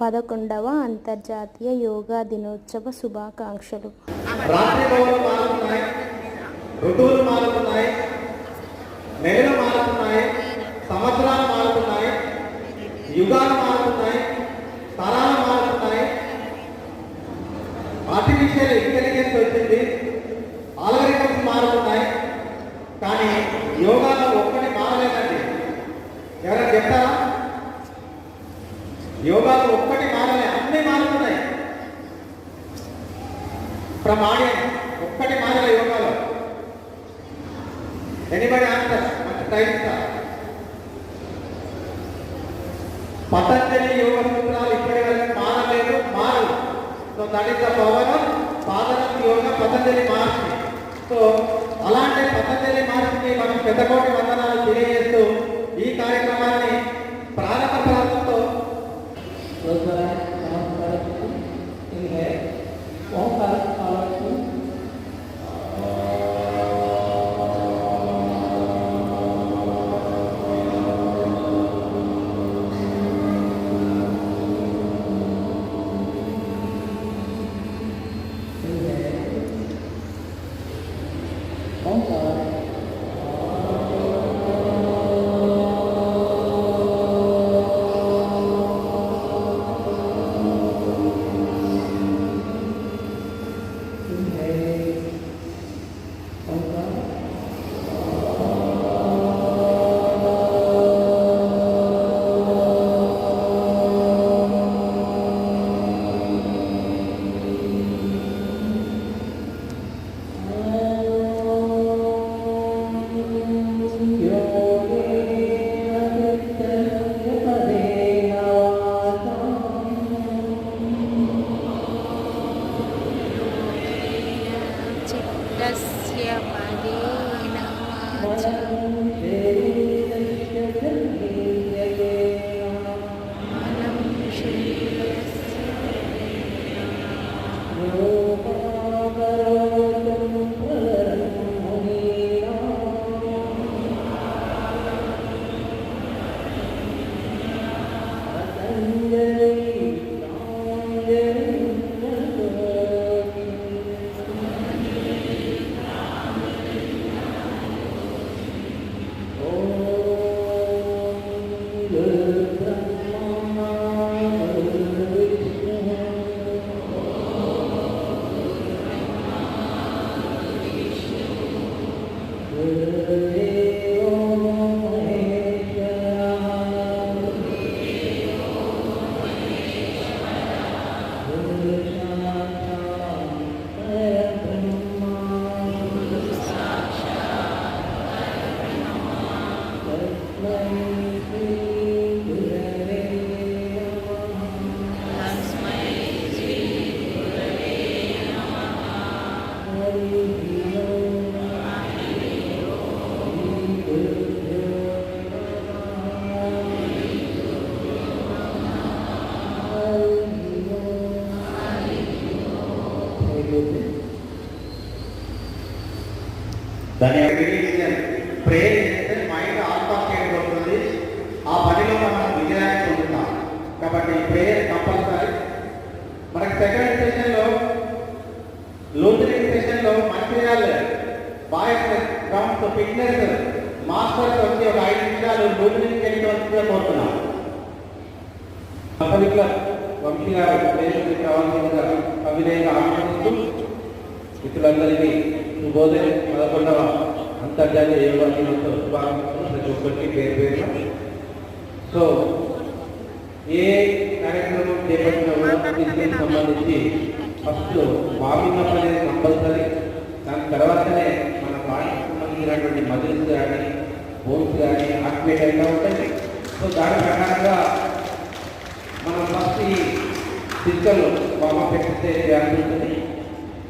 పదకొండవ అంతర్జాతీయ యోగా దినోత్సవ శుభాకాంక్షలు. ప్రమాణ్యం ఒక్కటి మాదిరి యోగాలో ఎనిబడి ఆన్సర్ మంచి టైం పతంజలి యోగ సూత్రాలు ఇప్పటి వరకు మారలేదు మారు so that is the power yoga Patanjali Maharshi. So అలాంటి పతంజలి మహర్షికి మనం పెద్దకోటి వందనాలు తెలియజేస్తూ ఈ కార్యక్రమాన్ని Mancherial boys comes fitness masters వచ్చి ఒక ఐదు నిమిషాలు లూథరింగ్ వెళ్ళి కోరుతున్నాం పబ్లిక్ వంశీ గారు కావాల్సిందిగా మిత్రులందరికీ శుభోదయం పదకొండవ అంతర్జాతీయ యోగా దినోత్సవ శుభాకాంక్షలు. ప్రతి ఒక్కరికి పేరు పేరున. సో ఏ కార్యక్రమం చేపట్టినా కూడా సంబంధించి ఫస్ట్ వార్మింగ్ అప్ అనేది కంపల్సరీ. తర్వాతనే మన బాడీకి సంబంధించినటువంటి మజిల్స్ కానీ బోన్స్ కానీ ఆక్టివేట్ అయినా ఉంటాయి. సో దాని ప్రకారంగా మనం ఫస్ట్ ఈ ఫిజికల్ వార్మప్ ఎక్సర్సైజ్ చేయాల్సి ఉంటుంది.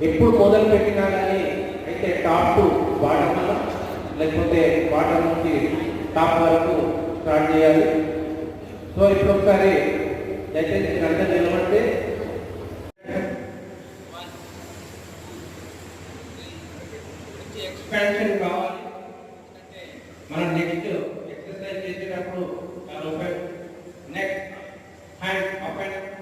ఎప్పుడు మొదలు పెట్టినా కానీ అయితే టాప్ టు బాటమ్ లేకపోతే బాటమ్ నుంచి టాప్ వరకు స్టార్ట్ చేయాలి. సో ఇప్పుడు ఒకసారి దయచేసి గంట నిలబడితే lower neck, hand open.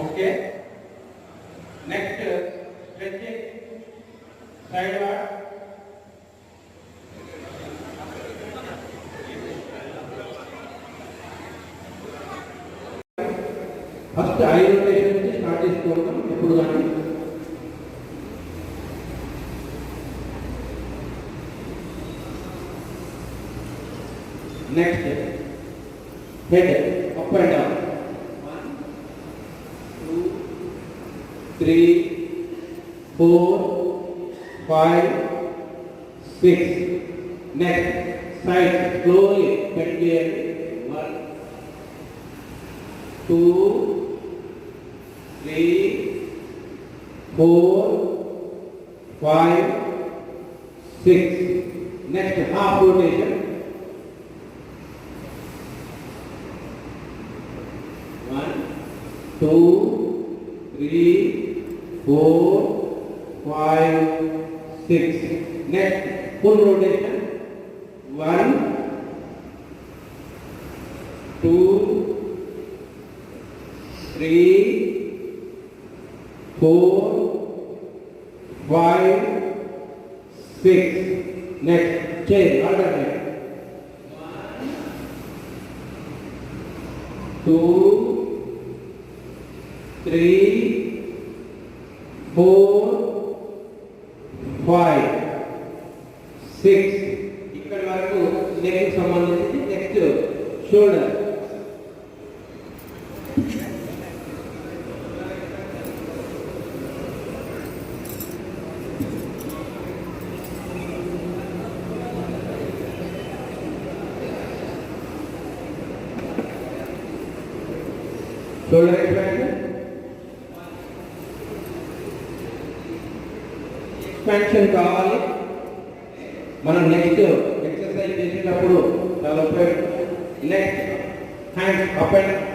Okay. three, four, five, six. Next, side slowly. One, two, three, four, five, six. Next, half rotation. One, two, three, four, five, six. Next, full rotation. One, two, three, four, five, six. Next, chain, alternate. One, two, three, four five six. ఇక్కడి వరకు neck సంబంధించి next shoulder Guru developed next hands up and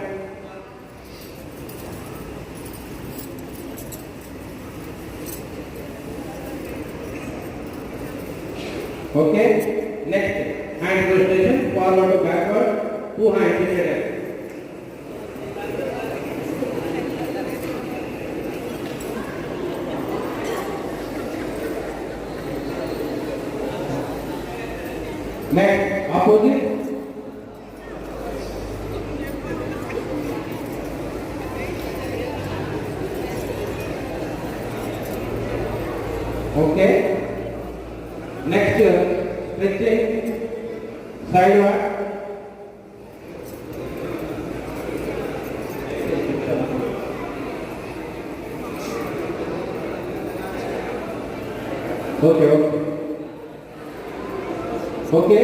okay next stretching side walk okay okay okay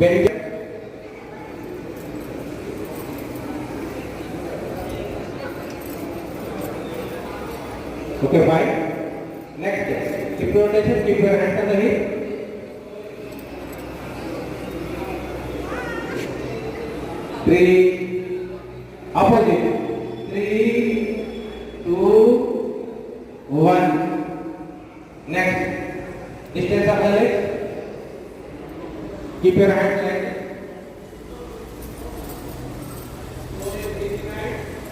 barricade okay fine next yes. keep your attention keep your hands on the hip three opposite three two one next distance of the leg hiperactive,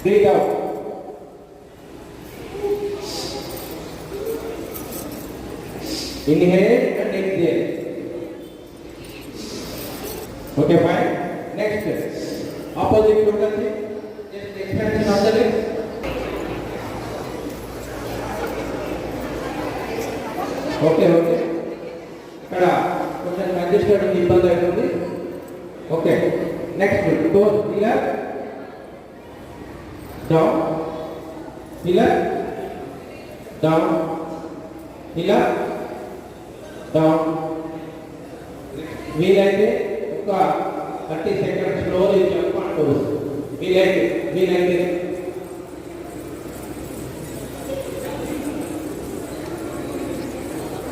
breathe out. Inhale. అవుతుంది okay next toes ఇలా down ఇలా down ఇలా down వీలైతే ఒక ఒక thirty seconds slowly jump and toes వీలైతే వీలైతే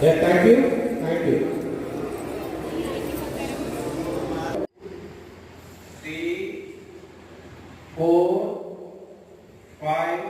thank you thank you four, five,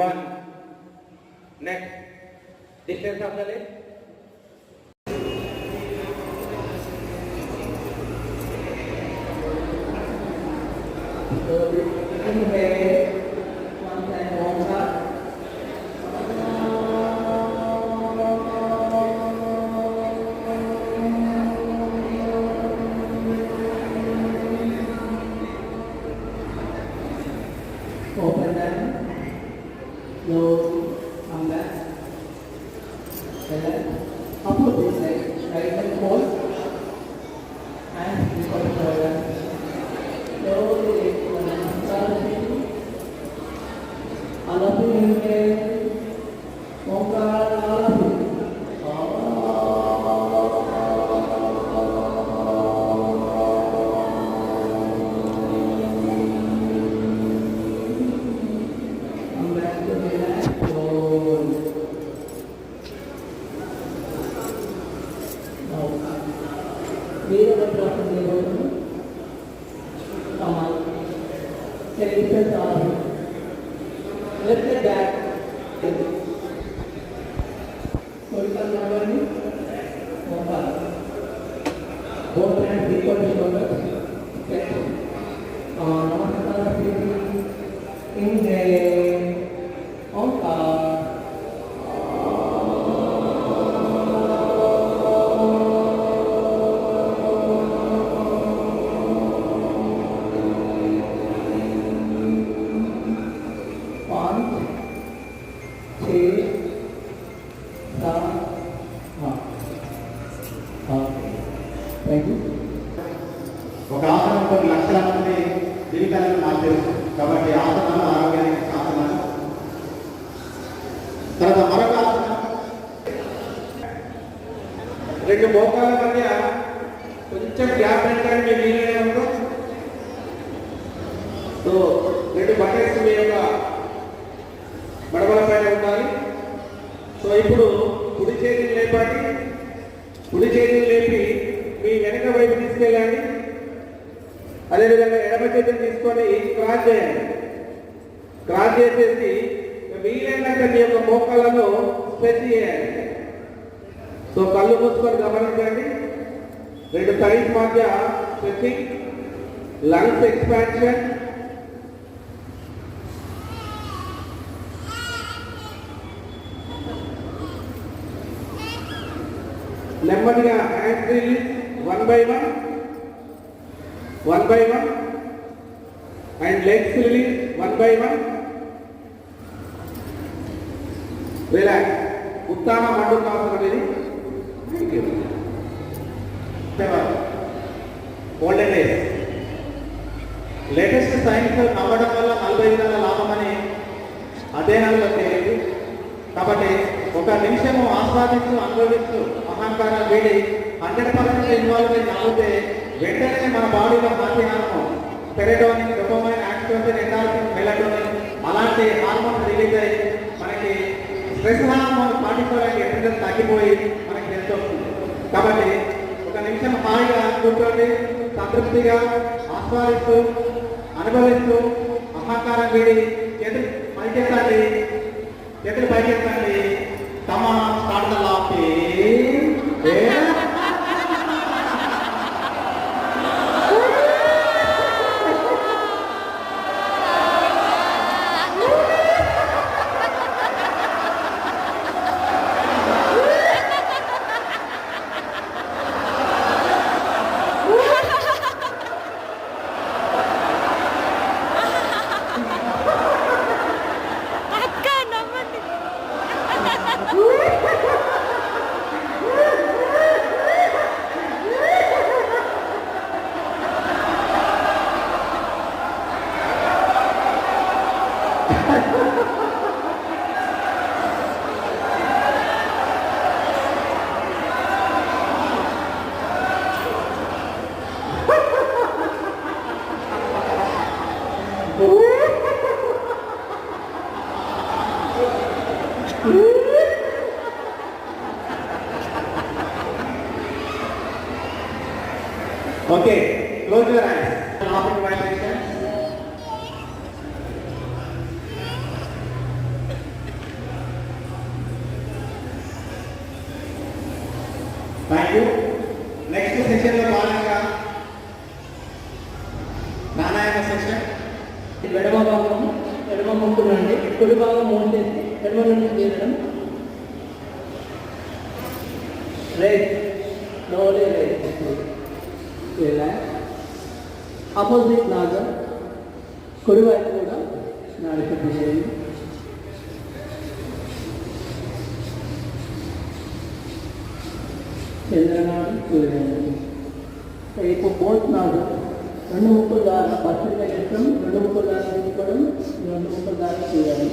ભગવાન ને દેશે આપણે நம்ம அப்போ பேசுகிறேன் beira da própria. నెమ్మదిగా hand release one by one one by one and legs release one by one. Relax. ఉత్తాన మండుతాసనం అనేది ఓల్డెన్ డేస్ లేటెస్ట్ సైన్స్ నవ్వడం వల్ల నలభై వేల లాభం అని అధ్యయనాల్లో తెలియదు కాబట్టి ఒక నిమిషము ఆస్వాదిస్తూ అనుభవిస్తూ అహంకారం వీడి హండ్రెడ్ పర్సెంట్ ఇన్వాల్వ్ అయి నవ్వుతే వెంటనే మన బాడీలో హార్టీ హార్మోన్ పెరటోనిన్ డొపమైన్ యాక్టివేషన్ ఎండాల్సిన్ మెలటోనిన్ అలాంటి హార్మోన్స్ రిలీజ్ అయ్యి మనకి స్ట్రెస్ హార్మోన్ పాటించడానికి ఎక్కడ తగ్గిపోయి మనకి హెల్త్ వస్తుంది. కాబట్టి ఒక నిమిషం హాయిగా కూర్చోండి సంతృప్తిగా ఆస్వాదిస్తూ అనుభవిస్తూ అహంకారం వీడి చేతులు పైకెత్తండి చేతులు పైకెత్తండి. அம்மா நான் தாண்டலாம் topic right నాడు చేయండి చంద్రనాడు సూర్యనాడు ఇప్పుడు బోత్ నాడు రెండు ముక్కలు దారి పచ్చిగా చేస్తాం రెండు ముక్కలు దారి తీసుకోవడం రెండు ముక్కలు దారి తీయడం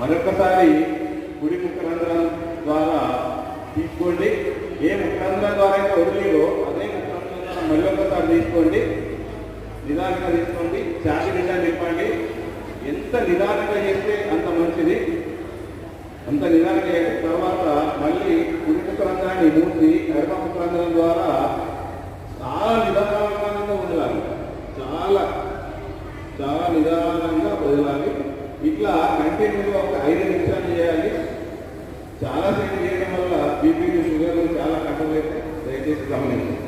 మరొకసారి కుడి ముఖరంధ్రం ద్వారా తీసుకోండి. ఏ ముఖరంధ్రం ద్వారా అయితే వదిలేదో అదే ముఖరంధ్రం ద్వారా మళ్ళీ ఒకసారి తీసుకోండి. నిదానంగా తీసుకోండి. చాటి నిండా చెప్పండి. ఎంత నిదానంగా చేస్తే అంత మంచిది? అంత నిదానంగా చేసిన తర్వాత మళ్ళీ పురుష ముఖరంధ్రాన్ని మూసి ఎడమ ముఖరంధ్రం ద్వారా చాలా నిదానంగా ఉండాలి చాలా చాలా నిదానంగా వదలాలి. ఇట్లా కంటిన్యూగా ఒక ఐదు నిమిషాలు చేయాలి. చాలాసేపు చేయడం వల్ల BP దయచేసి గమనించండి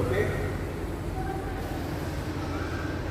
ఓకే